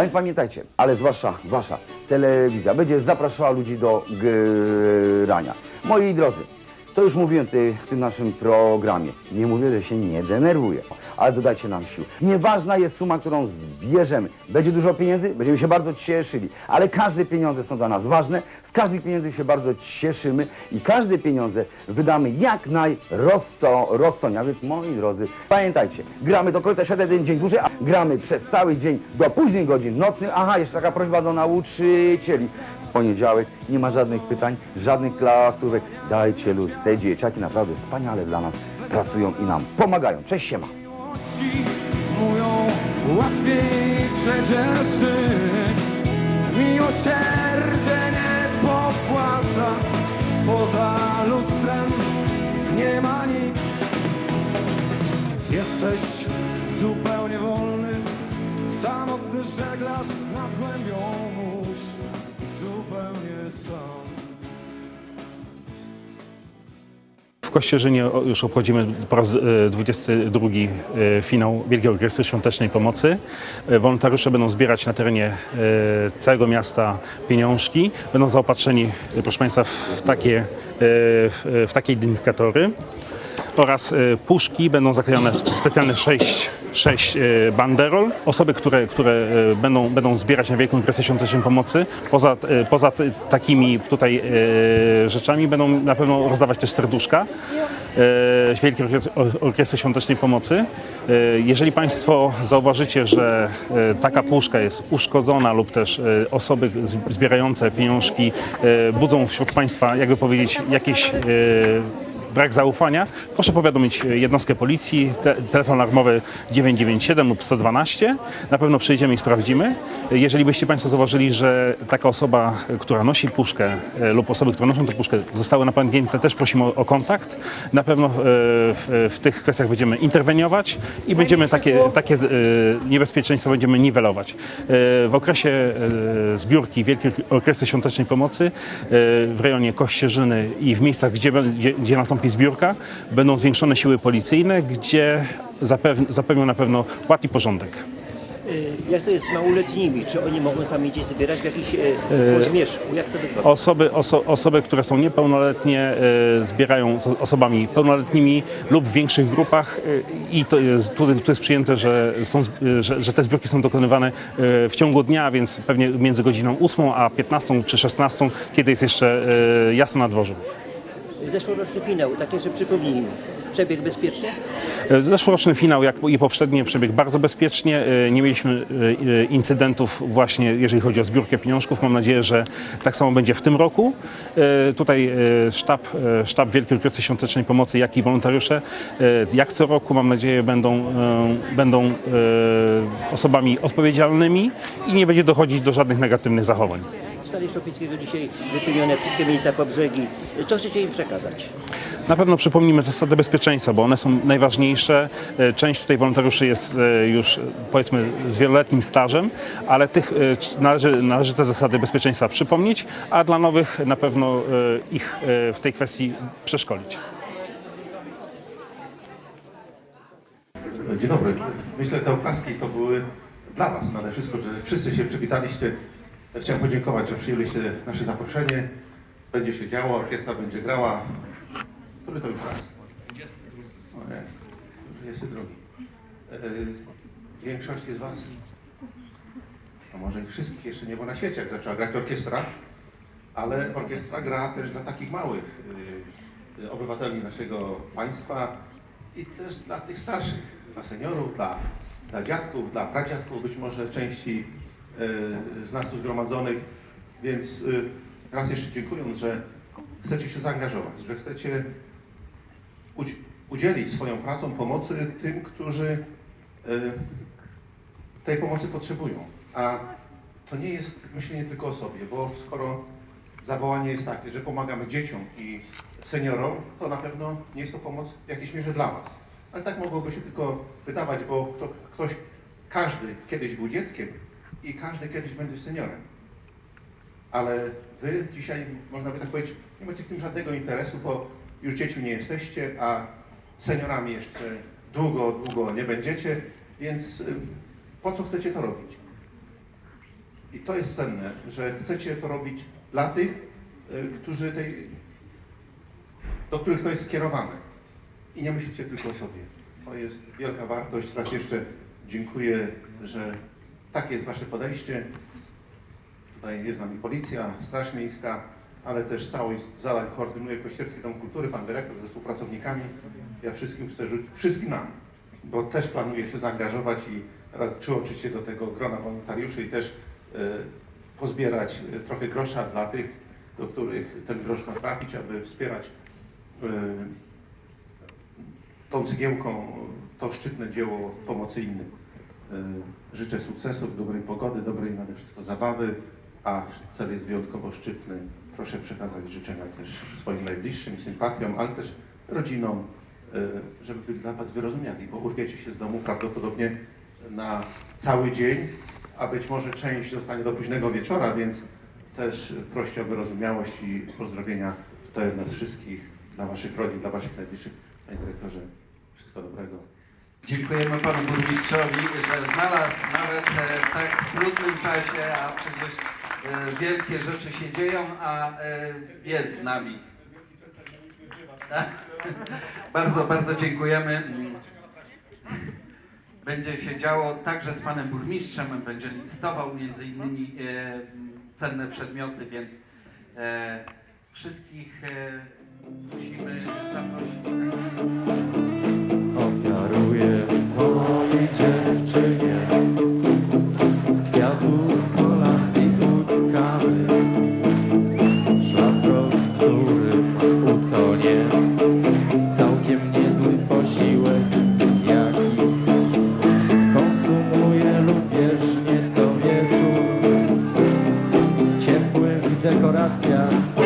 A więc pamiętajcie, ale zwłaszcza wasza telewizja będzie zapraszała ludzi do grania. Moi drodzy, to już mówiłem ty, w tym naszym programie. Nie mówię, że się nie denerwuję, ale dodajcie nam sił. Nieważna jest suma, którą zbierzemy. Będzie dużo pieniędzy, będziemy się bardzo cieszyli, ale każde pieniądze są dla nas ważne. Z każdych pieniędzy się bardzo cieszymy i każde pieniądze wydamy jak najrozsądniej. A więc moi drodzy, pamiętajcie, gramy do końca świata jeden dzień dłużej, a gramy przez cały dzień do późnych godzin nocnych. Aha, jeszcze taka prośba do nauczycieli poniedziałek, nie ma żadnych pytań, żadnych klasówek. Dajcie luz. Te dzieciaki naprawdę wspaniale dla nas pracują i nam pomagają. Cześć, siema. łatwiej. Miłosierdzie nie popłaca, poza lustrem nie ma nic. Jesteś zupełnie wolny, samotny żeglarz nad głębią zupełnie sam. W Kościerzynie już obchodzimy po raz e, 22 e, finał Wielkiej Orkiestry Świątecznej Pomocy. E, Wolontariusze będą zbierać na terenie e, całego miasta pieniążki. Będą zaopatrzeni, e, proszę Państwa, w takie, e, w, takie identyfikatory oraz e, puszki będą zaklejone w specjalne sześć, sześć e, banderol. Osoby, które, które e, będą, będą zbierać na Wielką Orkiestrę Świątecznej Pomocy, poza, e, poza takimi tutaj rzeczami będą na pewno rozdawać też serduszka Wielkiej Orkiestry- Or- Orkiestry Świątecznej Pomocy. Jeżeli Państwo zauważycie, że taka puszka jest uszkodzona lub też osoby zbierające pieniążki budzą wśród Państwa, jakby powiedzieć, jakieś brak zaufania, proszę powiadomić jednostkę policji, te, telefon alarmowy 997 lub 112. Na pewno przyjdziemy i sprawdzimy. Jeżeli byście Państwo zauważyli, że taka osoba, która nosi puszkę e, lub osoby, które noszą tę puszkę zostały napadnięte, też prosimy o, o kontakt. Na pewno e, w, w tych kwestiach będziemy interweniować i będziemy takie, takie e, niebezpieczeństwa będziemy niwelować. E, W okresie e, zbiórki Wielkiej Orkiestry Świątecznej Pomocy e, w rejonie Kościerzyny i w miejscach, gdzie, będzie- gdzie nastąpi zbiórka, będą zwiększone siły policyjne, gdzie zapew, zapewnią na pewno ład i porządek. Y, Jak to jest z małoletnimi? Czy oni mogą sami gdzieś zbierać w jakimś e, podmieszku? Jak to wygląda? Osoby, oso, osoby, które są niepełnoletnie, e, zbierają z osobami pełnoletnimi lub w większych grupach e, i to jest, tu, tu jest przyjęte, że, są, e, że, że te zbiórki są dokonywane e, w ciągu dnia, więc pewnie między godziną 8 a 15 czy 16, kiedy jest jeszcze e, jasno na dworzu. Zeszłoroczny finał, tak jeszcze przypomnijmy. Przebieg bezpiecznie? Zeszłoroczny finał, jak i poprzednie, przebiegł bardzo bezpiecznie. E, Nie mieliśmy e, e, incydentów właśnie, jeżeli chodzi o zbiórkę pieniążków. Mam nadzieję, że tak samo będzie w tym roku. Tutaj sztab, sztab Wielkiej Orkiestry Świątecznej Pomocy, jak i wolontariusze, jak co roku, mam nadzieję, będą, będą osobami odpowiedzialnymi i nie będzie dochodzić do żadnych negatywnych zachowań. W Stanie Szopickiego dzisiaj wypełnione wszystkie miejsca po brzegi. Co chcecie im przekazać? Na pewno przypomnimy zasady bezpieczeństwa, bo one są najważniejsze. E, Część tutaj wolontariuszy jest e, już powiedzmy z wieloletnim stażem, ale tych e, należy, należy te zasady bezpieczeństwa przypomnieć, a dla nowych na pewno ich w tej kwestii przeszkolić. Dzień dobry. Myślę, te oklaski to były dla Was nade wszystko, że wszyscy się przywitaliście. Chciałem podziękować, że przyjęliście nasze zaproszenie. Będzie się działo, orkiestra będzie grała. Który to już raz? Ojej, już jest drogi. E, Większość z Was, a może i wszystkich jeszcze nie było na świecie, jak zaczęła grać orkiestra, ale orkiestra gra też dla takich małych y, y, obywateli naszego państwa i też dla tych starszych, dla seniorów, dla, dla dziadków, dla pradziadków, być może części z nas tu zgromadzonych. Więc y, raz jeszcze dziękując, że chcecie się zaangażować, że chcecie udz- udzielić swoją pracą pomocy tym, którzy y, tej pomocy potrzebują. A to nie jest myślenie tylko o sobie, bo skoro zawołanie jest takie, że pomagamy dzieciom i seniorom, to na pewno nie jest to pomoc w jakiejś mierze dla Was. Ale tak mogłoby się tylko wydawać, bo kto, ktoś, każdy kiedyś był dzieckiem i każdy kiedyś będzie seniorem. Ale Wy dzisiaj, można by tak powiedzieć, nie macie w tym żadnego interesu, bo już dziećmi nie jesteście, a seniorami jeszcze długo, długo nie będziecie, więc po co chcecie to robić? I to jest cenne, że chcecie to robić dla tych, y, którzy tej, do których to jest skierowane. I nie myślicie tylko o sobie. To jest wielka wartość. Raz jeszcze dziękuję, że takie jest Wasze podejście. Tutaj jest z nami policja, Straż Miejska, ale też całość zadań koordynuje Kościerski Dom Kultury, pan dyrektor ze współpracownikami. Ja wszystkim chcę rzucić, wszystkim nam, bo też planuję się zaangażować i przyłączyć się do tego grona wolontariuszy i też e, pozbierać e, trochę grosza dla tych, do których ten grosz ma trafić, aby wspierać e, tą cegiełką to szczytne dzieło pomocy innym. Y, Życzę sukcesów, dobrej pogody, dobrej nade wszystko zabawy, a cel jest wyjątkowo szczytny. Proszę przekazać życzenia też swoim najbliższym, sympatiom, ale też rodzinom, y, żeby byli dla Was wyrozumiali, bo urwiecie się z domu prawdopodobnie na cały dzień, a być może część zostanie do późnego wieczora, więc też proście o wyrozumiałość i pozdrowienia tutaj od nas wszystkich, dla Waszych rodzin, dla Waszych najbliższych. Panie Dyrektorze, wszystkiego dobrego. Dziękujemy panu burmistrzowi, że znalazł nawet e, w tak trudnym czasie, a przecież e, wielkie rzeczy się dzieją, a e, jest z nami. Bardzo, bardzo dziękujemy. Będzie się działo także z panem burmistrzem, będzie licytował między innymi cenne przedmioty, więc wszystkich musimy dziewczynie. Z kwiatów kolanki utkamy. Szlafro, w którym utonie. Całkiem niezły posiłek jaki konsumuje lub wierznie co wieczór. W ciepłych dekoracjach